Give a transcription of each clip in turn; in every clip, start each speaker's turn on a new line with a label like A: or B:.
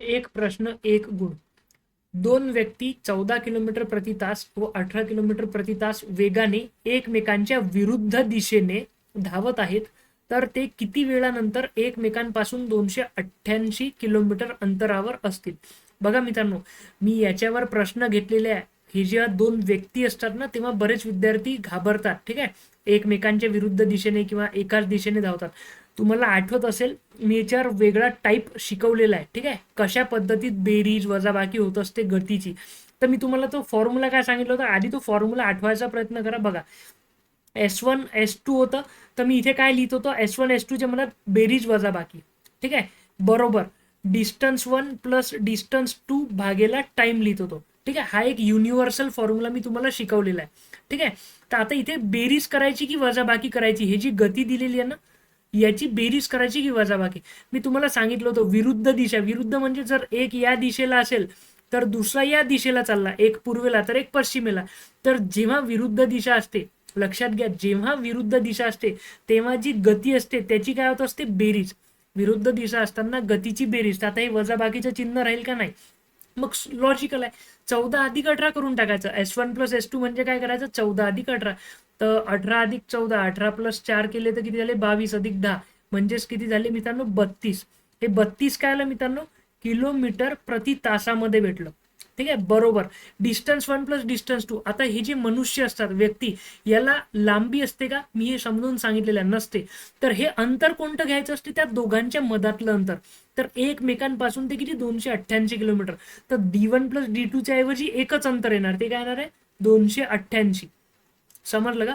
A: एक प्रश्न एक गुण. दोन व्यक्ती चौदा किलोमीटर प्रति तास व अठरा किलोमीटर प्रति तास वेगाने एकमेकांच्या विरुद्ध दिशेने धावत आहेत तर ते किती वेळानंतर एकमेकांपासून दोनशे अठ्ठ्याऐंशी किलोमीटर अंतरावर असतील? बघा मित्रांनो मी याच्यावर प्रश्न घेतलेले आहे. हे जेव्हा दोन व्यक्ती असतात ना तेव्हा बरेच विद्यार्थी घाबरतात ठीक आहे? एकमेकांच्या विरुद्ध दिशेने किंवा एकाच दिशेने धावतात. तुम्हाला आठवत असेल मी याच्यावर वेगळा टाईप शिकवलेला आहे ठीक आहे? कशा पद्धतीत बेरीज वजाबाकी होत असते गतीची? तर मी तुम्हाला तो फॉर्म्युला काय सांगितलं होतं? आधी तो फॉर्म्युला आठवायचा प्रयत्न करा बघा. एस वन एस टू होतं. तर मी इथे काय लिहित होतो? एस वन एस टूच्या मला बेरीज वजाबाकी. ठीक आहे? बरोबर. Distance one plus distance two भागेला टाइम लिहित होतो. ठीक आहे? हा एक युनिव्हर्सल फॉर्म्युला मी तुम्हाला शिकवलेला आहे. ठीक आहे? तर आता इथे बेरीज करायची की वजाबाकी करायची? हे जी गती दिलेली आहे ना याची बेरीज करायची की वजाबाकी? मी तुम्हाला सांगितलं होतं विरुद्ध दिशा. विरुद्ध म्हणजे जर एक या दिशेला असेल तर दुसरा या दिशेला चालला एक पूर्वेला तर एक पश्चिमेला. तर जेव्हा विरुद्ध दिशा असते लक्षात घ्या जेव्हा विरुद्ध दिशा असते तेव्हा जी गती असते त्याची काय होत असते? बेरीज. विरुद्ध दिशा असताना गतीची बेरीज. आता हे वजाबाकीचं चिन्ह राहील का नाही? मग लॉजिकल आहे. चौदा अधिक अठरा करून टाकायचं. S one plus S two म्हणजे काय करायचं? चौदा अधिक अठरा. तर अठरा अधिक चौदा अठरा प्लस चार केले तर किती झाले? बावीस अधिक दहा. म्हणजेच किती झाले मित्रांनो? बत्तीस. हे बत्तीस काय आलं मित्रांनो? किलोमीटर प्रति तासामध्ये भेटलं. ठीक आहे? बरोबर. Distance one plus distance two आता हे जे मनुष्य असतात व्यक्ती याला लांबी असते का? मी हे समजून सांगितलेलं नसते. तर हे अंतर कोणतं घ्यायचं असते? त्या दोघांच्या मधातलं अंतर. तर एकमेकांपासून ते किती? दोनशे अठ्ठ्याऐंशी किलोमीटर. तर डी वन प्लस डी टूच्या ऐवजी एकच अंतर येणार. ते काय येणार आहे? दोनशे अठ्ठ्याऐंशी. समजलं का?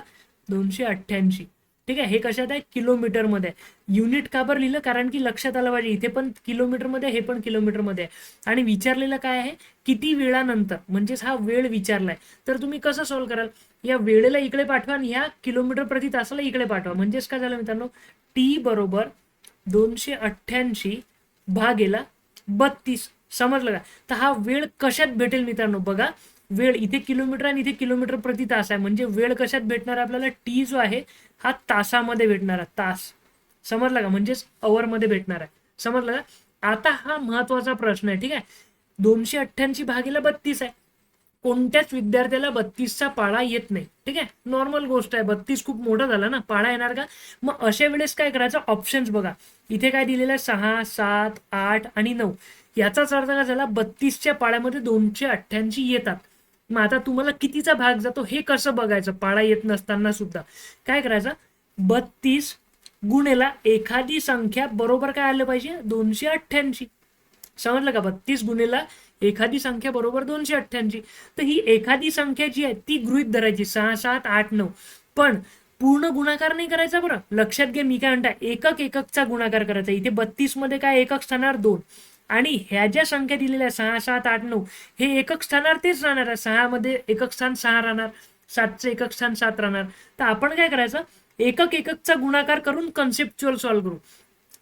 A: दोनशे अठ्ठ्याऐंशी. ठीक आहे? हे कशात आहे? किलोमीटरमध्ये युनिट का बरं लिहिलं? कारण की लक्षात आलं पाहिजे. इथे पण किलोमीटरमध्ये हे पण किलोमीटरमध्ये आहे. आणि विचारलेलं काय आहे? किती वेळानंतर म्हणजेच हा वेळ विचारलाय. तर तुम्ही कसं सॉल्व्ह कराल? या वेळेला इकडे पाठवा आणि ह्या किलोमीटर प्रति तासाला इकडे पाठवा. म्हणजेच काय झालं मित्रांनो? टी बरोबर दोनशे अठ्ठ्याऐंशी भागेला बत्तीस. समजलं का? तर हा वेळ कशात भेटेल मित्रांनो? बघा. वेळ इथे किलोमीटर आणि इथे किलोमीटर प्रति तास आहे. म्हणजे वेळ कशात भेटणार आपल्याला? टी जो आहे हा तासामध्ये भेटणार आहे. तास. समजला का? म्हणजेच अवर मध्ये भेटणार आहे. समजलं का? आता हा महत्त्वाचा प्रश्न आहे. ठीक आहे? दोनशे अठ्ठ्याऐंशी भागीला बत्तीस आहे. कोणत्याच विद्यार्थ्याला बत्तीसचा पाळा येत नाही. ठीक आहे? नॉर्मल गोष्ट आहे. बत्तीस खूप मोठा झाला ना? पाळा येणार का? मग अशा वेळेस काय करायचं? ऑप्शन्स बघा. इथे काय दिलेलं आहे? सहा सात आठ आणि नऊ. याचाच अर्थ काय झाला? बत्तीसच्या पाळ्यामध्ये दोनशे अठ्ठ्याऐंशी येतात. मग आता तुम्हाला कितीचा भाग जातो हे कसं बघायचं? पाळा येत नसताना सुद्धा. काय करायचं? बत्तीस गुणेला एखादी संख्या बरोबर काय आलं पाहिजे? दोनशे अठ्ठ्याऐंशी. समजलं का? बत्तीस गुणेला एखादी संख्या बरोबर दोनशे अठ्ठ्याऐंशी. तर ही एखादी संख्या जी आहे ती गृहित धरायची. सहा सात आठ नऊ. पण पूर्ण गुणाकार नाही करायचा बरं? लक्षात घ्या मी काय म्हणता एकक एककचा गुणाकार करायचा. इथे बत्तीसमध्ये काय एकक स्थानावर दोन. आणि ह्या ज्या संख्या दिलेल्या सहा सात आठ नऊ हे एकक स्थानावर तेच राहणार आहे. सहा मध्ये एकक स्थान सहा राहणार सातचं एकक स्थान सात राहणार. तर आपण काय करायचं? एकक एककचा गुणाकार करून कन्सेप्च्युअल सॉल्व्ह करू.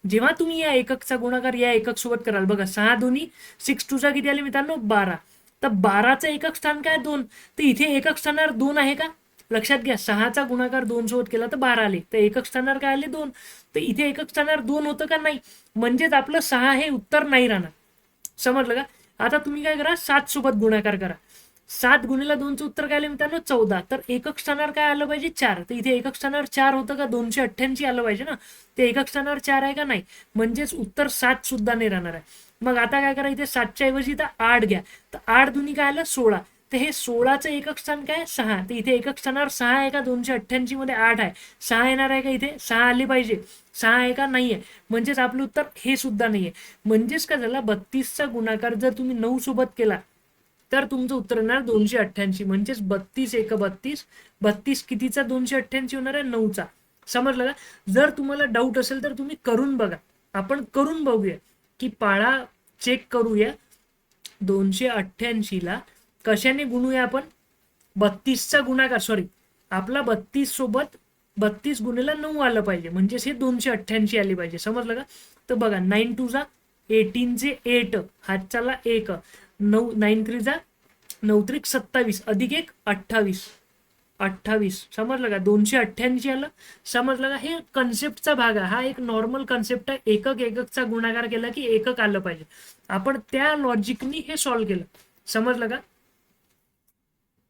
A: जेव्हा तुम्ही या एककचा गुणाकार या एकक सोबत कराल बघा सहा दोन्ही सिक्स टूचा किती आले मित्रांनो? बारा. तर बाराचं एकक स्थान काय? दोन. तर इथे एकक स्थानावर दोन आहे का? लक्षात घ्या सहाचा गुणाकार दोन सोबत केला तर बारा आले. तर एकक स्थानावर काय आले? दोन. तर इथे एकक स्थानावर दोन होतं का? नाही. म्हणजेच आपलं सहा हे उत्तर नाही राहणार. समजलं का? आता तुम्ही काय करा? सात सोबत गुणाकार करा. सात गुणीला दोनचं उत्तर काय आलं मित्रांनो? चौदा. तर एकक स्थानावर काय आलं पाहिजे? चार. तर इथे एकक स्थानावर चार होतं का? दोनशे अठ्ठ्याऐंशी आलं पाहिजे ना? ते एकक स्थानावर चार आहे का? नाही. म्हणजेच उत्तर सात सुद्धा नाही राहणार आहे. मग आता काय करा इथे सातच्या ऐवजी तर आठ घ्या. तर आठ दुनी काय आलं? सोळा. तर हे सोळाचं एकक स्थान काय? सहा. तर इथे एकक स्थानावर सहा आहे का दोनशे अठ्ठ्याऐंशी मध्ये आठ आहे. सहा येणार आहे का इथे? सहा आले पाहिजे. सहा आहे का नाहीये. म्हणजेच आपलं उत्तर हे सुद्धा नाहीये. म्हणजेच काय झाला? बत्तीसचा गुणाकार जर तुम्ही नऊ सोबत केला तर तुमचं उत्तर येणार दोनशे अठ्ठ्याऐंशी. म्हणजेच बत्तीस एक बत्तीस. बत्तीस कितीचा? दोनशे अठ्ठ्याऐंशी होणार आहे नऊचा. समजलं का? जर तुम्हाला डाऊट असेल तर तुम्ही करून बघा. आपण करून बघूया. की पाळा चेक करूया. दोनशे अठ्ठ्याऐंशीला कशाने गुणूया आपण? बत्तीसचा गुणाकार सॉरी आपला बत्तीस सोबत बत्तीस गुणेला नऊ आलं पाहिजे. म्हणजेच हे दोनशे अठ्ठ्याऐंशी आले पाहिजे. समजलं का? तर बघा नाईन टू जा एटीन एटीनचे एट हातच्याला एक नऊ नाईन थ्रीचा नऊ त्रिक सत्तावीस अधिक एक अठ्ठावीस. अठ्ठावीस. समजलं का? दोनशे अठ्ठ्याऐंशी आलं. समजलं का? हे कन्सेप्टचा भाग आहे. हा एक नॉर्मल कन्सेप्ट आहे. एकक एककचा गुणाकार केला की एकक आलं पाहिजे. आपण त्या लॉजिकनी हे सॉल्व्ह केलं. समजलं का?